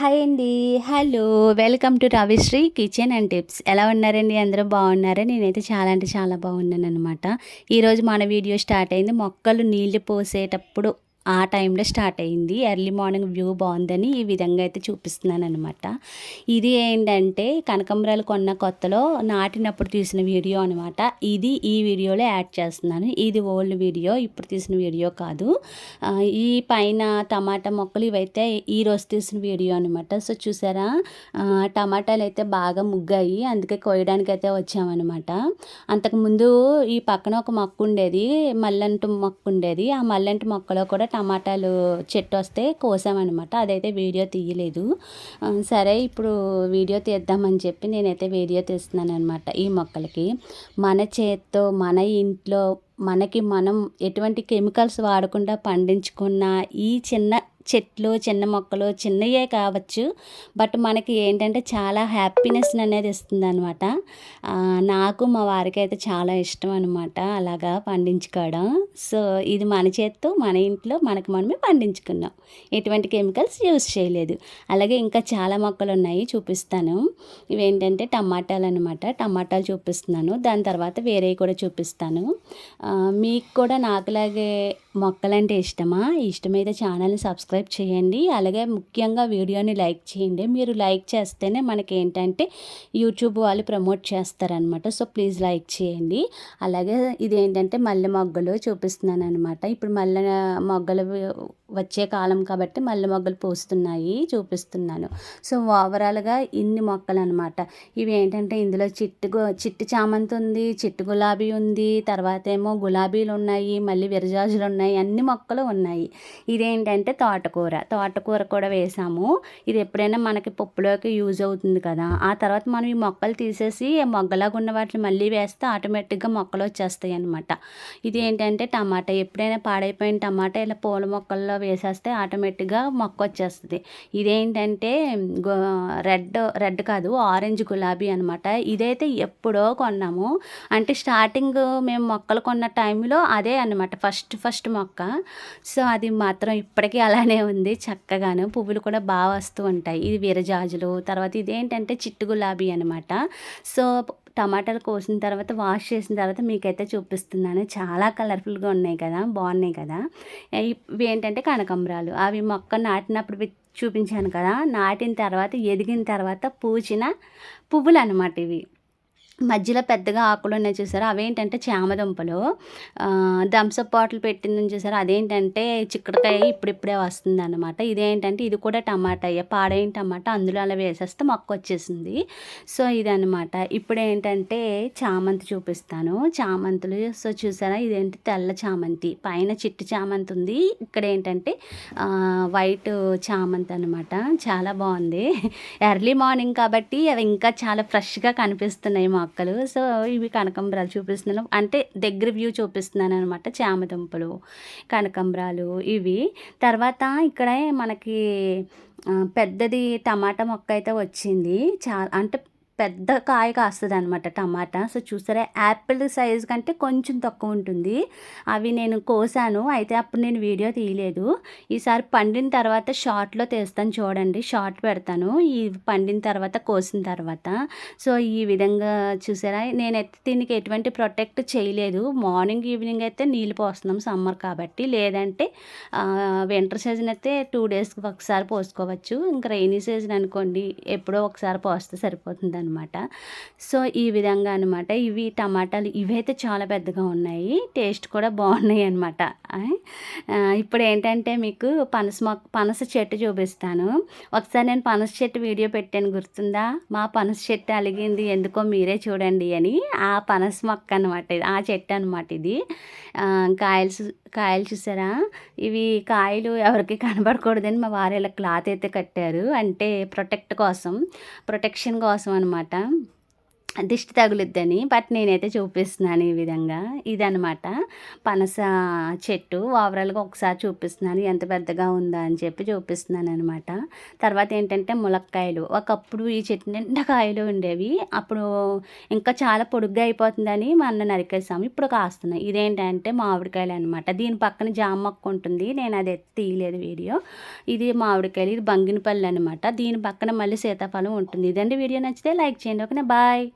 Hi అండి. Hello. Welcome to Ravishri kitchen and tips. ఎలా ఉన్నారండి? అందరూ బాగున్నారా? నేనైతే చాలా అంటే చాలా బాగున్నాను అనమాట ఈరోజు మన వీడియో స్టార్ట్ అయింది. మొక్కలు నీళ్ళు పోసేటప్పుడు ఆ టైంలో స్టార్ట్ అయింది. ఎర్లీ మార్నింగ్ వ్యూ బాగుందని ఈ విధంగా అయితే చూపిస్తున్నాను అనమాట ఇది ఏంటంటే కనకంబరాలు కొన్న కొత్తలో నాటినప్పుడు తీసిన వీడియో అనమాట ఇది ఈ వీడియోలో యాడ్ చేస్తున్నాను. ఇది ఓల్డ్ వీడియో ఇప్పుడు తీసిన వీడియో కాదు. ఈ పైన టమాటా మొక్కలు ఇవైతే ఈ రోజు తీసిన వీడియో అనమాట సో చూసారా? టమాటాలు అయితే బాగా ముగ్గాయి. అందుకే కోయడానికి అయితే వచ్చామన్నమాట. అంతకుముందు ఈ పక్కన ఒక మొక్క ఉండేది మల్లంటు మొక్క ఉండేది. ఆ మల్లంటి మొక్కలో కూడా టమాటాలు చెట్టు వస్తే కోసామన్నమాట. అదైతే వీడియో తీయలేదు. సరే ఇప్పుడు వీడియో తీద్దామని చెప్పి నేనైతే వీడియో తీస్తున్నాను అనమాట ఈ మొక్కలకి. మన చేత్తో మన ఇంట్లో మనకి మనం ఎటువంటి కెమికల్స్ వాడకుండా పండించుకున్న ఈ చిన్న చెట్లు చిన్న మొక్కలు చిన్నయే కావచ్చు. బట్ మనకి ఏంటంటే చాలా హ్యాపీనెస్ అనేది ఇస్తుంది అనమాట నాకు మా వారికి అయితే చాలా ఇష్టం అనమాట అలాగా పండించుకోవడం. సో ఇది మన చేత్తో మన ఇంట్లో మనకు మనమే పండించుకున్నాం. ఎటువంటి కెమికల్స్ యూస్ చేయలేదు. అలాగే ఇంకా చాలా మొక్కలు ఉన్నాయి చూపిస్తాను. ఇవేంటంటే టమాటాలు అనమాట టమాటాలు చూపిస్తున్నాను. దాని తర్వాత వేరేవి కూడా చూపిస్తాను. మీకు కూడా నాకులాగే మొక్కలంటే ఇష్టమా? ఇష్టమైతే ఛానల్ని సబ్స్క్రైబ్ చేయండి. అలాగే ముఖ్యంగా వీడియోని లైక్ చేయండి. మీరు లైక్ చేస్తేనే మనకి ఏంటంటే యూట్యూబ్ వాళ్ళు ప్రమోట్ చేస్తారనమాట సో ప్లీజ్ లైక్ చేయండి. అలాగే ఇది ఏంటంటే మల్లె మొగ్గలు చూపిస్తున్నాను అనమాట ఇప్పుడు మల్లె మొగ్గలు వచ్చే కాలం కాబట్టి మల్లె మొగ్గలు పూస్తున్నాయి చూపిస్తున్నాను. సో ఓవరాల్గా ఇన్ని మొక్కలు అనమాట ఇవి ఏంటంటే ఇందులో చిట్టు చిట్టు చామంతి ఉంది చిట్టు గులాబీ ఉంది తర్వాత ఏమో గులాబీలు ఉన్నాయి మళ్ళీ విరజాజులు ఉన్నాయి అన్ని మొక్కలు ఉన్నాయి. ఇదేంటంటే తోటకూర. తోటకూర కూడా వేసాము. ఇది ఎప్పుడైనా మనకి పప్పులోకి యూజ్ అవుతుంది కదా. ఆ తర్వాత మనం ఈ మొక్కలు తీసేసి మొగ్గలాగా ఉన్న వాటిని మళ్ళీ వేస్తే ఆటోమేటిక్గా మొక్కలు వచ్చేస్తాయి అనమాట ఇది ఏంటంటే టమాటా. ఎప్పుడైనా పాడైపోయిన టమాటా ఇలా పూల మొక్కల్లో వేసేస్తే ఆటోమేటిక్గా మొక్క వచ్చేస్తుంది ఇదేంటంటే రెడ్ రెడ్ కాదు ఆరెంజ్ గులాబీ అనమాట ఇదైతే ఎప్పుడో కొన్నాము. అంటే స్టార్టింగ్ మేము మొక్కలు కొన్న టైంలో అదే అనమాట ఫస్ట్ ఫస్ట్ మొక్క. సో అది మాత్రం ఇప్పటికీ అలానే ఉంది చక్కగాను. పువ్వులు కూడా బాగా వస్తూ ఉంటాయి. ఇది విరజాజులు. తర్వాత ఇదేంటంటే చిట్టు గులాబీ అనమాట సో టమాటాలు కోసిన తర్వాత వాష్ చేసిన తర్వాత మీకైతే చూపిస్తున్నాను. చాలా కలర్ఫుల్గా ఉన్నాయి కదా బాగున్నాయి కదా. ఇవి ఏంటంటే కనకంబరాలు. అవి మొక్క నాటినప్పుడు చూపించాను కదా నాటిన తర్వాత ఎదిగిన తర్వాత పూచిన పువ్వులు అనమాట ఇవి. మధ్యలో పెద్దగా ఆకులు ఉన్నాయి చూసారా? అవేంటంటే చామదుంపలు. థమ్సప్ బాటిల్ పెట్టిందని చూసారా? అదేంటంటే చిక్కడకాయ ఇప్పుడిప్పుడే వస్తుంది అనమాట ఇదేంటంటే ఇది కూడా టమాటా పాడైన టమాటా అందులో అలా వేసేస్తే మొక్క వచ్చేసింది. సో ఇదనమాట ఇప్పుడు ఏంటంటే చామంతి చూపిస్తాను. చామంతులు సో చూసారా? ఇదేంటి? తెల్ల చామంతి. పైన చిట్టి చామంతి ఉంది. ఇక్కడ ఏంటంటే వైట్ చామంతి అనమాట చాలా బాగుంది. ఎర్లీ మార్నింగ్ కాబట్టి అవి ఇంకా చాలా ఫ్రెష్గా కనిపిస్తున్నాయి మాకు. మొక్కలు. సో ఇవి కనకంబరాలు చూపిస్తున్నాను. అంటే దగ్గర వ్యూ చూపిస్తున్నాను అనమాట చామదుంపలు కనకంబరాలు ఇవి. తర్వాత ఇక్కడ మనకి పెద్దది టమాటా మొక్క అయితే వచ్చింది. చా అంటే పెద్ద కాయ కాస్తుంది అనమాట టమాటా. సో చూసారా యాపిల్ సైజ్ కంటే కొంచెం తక్కువ ఉంటుంది. అవి నేను కోసాను. అయితే అప్పుడు నేను వీడియో తీయలేదు. ఈసారి పండిన తర్వాత షార్ట్లో తీస్తాను చూడండి. షార్ట్ పెడతాను. ఈ పండిన తర్వాత కోసిన తర్వాత. సో ఈ విధంగా చూసారా నేనైతే దీనికి ఎటువంటి ప్రొటెక్ట్ చేయలేదు. మార్నింగ్ ఈవినింగ్ అయితే నీళ్ళు పోస్తున్నాం సమ్మర్ కాబట్టి. లేదంటే వింటర్ సీజన్ అయితే టూ డేస్కి ఒకసారి పోసుకోవచ్చు. ఇంకా రైనీ సీజన్ అనుకోండి ఎప్పుడో ఒకసారి పోస్తే సరిపోతుంది అనమాట సో ఈ విధంగా అనమాట ఇవి టమాటాలు ఇవైతే చాలా పెద్దగా ఉన్నాయి. టేస్ట్ కూడా బాగున్నాయి అనమాట ఇప్పుడు ఏంటంటే మీకు పనస మొక్క పనస చెట్టు చూపిస్తాను. ఒకసారి నేను పనస చెట్టు వీడియో పెట్టాను గుర్తుందా? మా పనస చెట్టు అలిగింది ఎందుకో మీరే చూడండి అని. ఆ పనస మొక్క అనమాట ఆ చెట్టు అనమాట ఇది. కాయలు కాయలు చూసారా? ఇవి కాయలు ఎవరికి కనబడకూడదని మా వారు ఇలా క్లాత్ అయితే కట్టారు. అంటే ప్రొటెక్ట్ కోసం ప్రొటెక్షన్ కోసం అనమాట దిష్టి తగులుద్దని బట్ నేనైతే చూపిస్తున్నాను ఈ విధంగా. ఇదనమాట పనస చెట్టు. ఓవరాల్గా ఒకసారి చూపిస్తున్నాను. ఎంత పెద్దగా ఉందా అని చెప్పి చూపిస్తున్నాను అనమాట తర్వాత ఏంటంటే ములక్కాయలు. ఒకప్పుడు ఈ చెట్టు నిండా కాయలు ఉండేవి. అప్పుడు ఇంకా చాలా పొడుగ్గా అయిపోతుందని మా అన్న నరికేసాము ఇప్పుడు కాస్తున్నాయి. ఇదేంటంటే మామిడికాయలు అనమాట దీని పక్కన జామ మొక్క ఉంటుంది. నేను అది ఎత్తి తీయలేదు వీడియో. ఇది మామిడికాయలు. ఇది బంగినపల్లి అనమాట దీని పక్కన మళ్ళీ సీతాఫలం ఉంటుంది. ఇదండి వీడియో నచ్చితే లైక్ చేయండి. ఓకేనా? బాయ్.